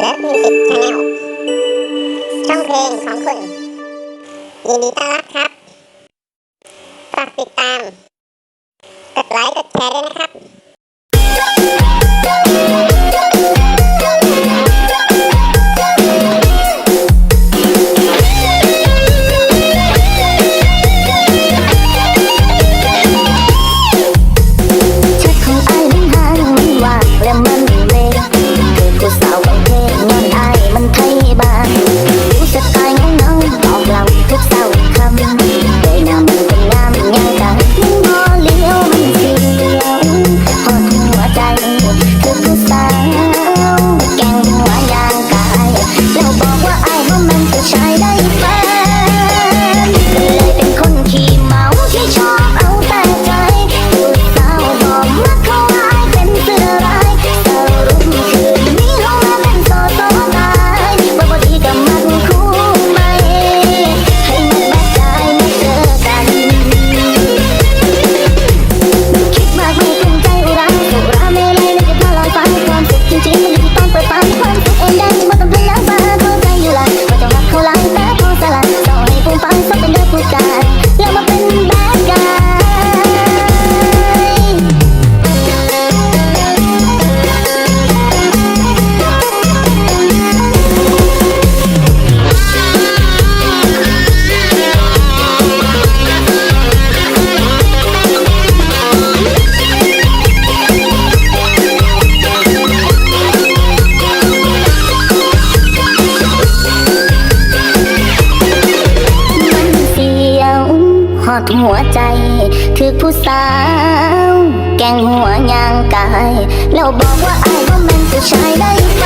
เลิฟมิวสิกชาแนลช่องเพลงของคุณยินดีต้อนรับครับ ฝากติดตาม กดไลค์ กดแชร์ด้วยนะครับ อดหัวใจถือผู้สาว แกงหัวยางกาย แล้วบอกว่าไอ้ยว่ามันจะใช้ได้ไหม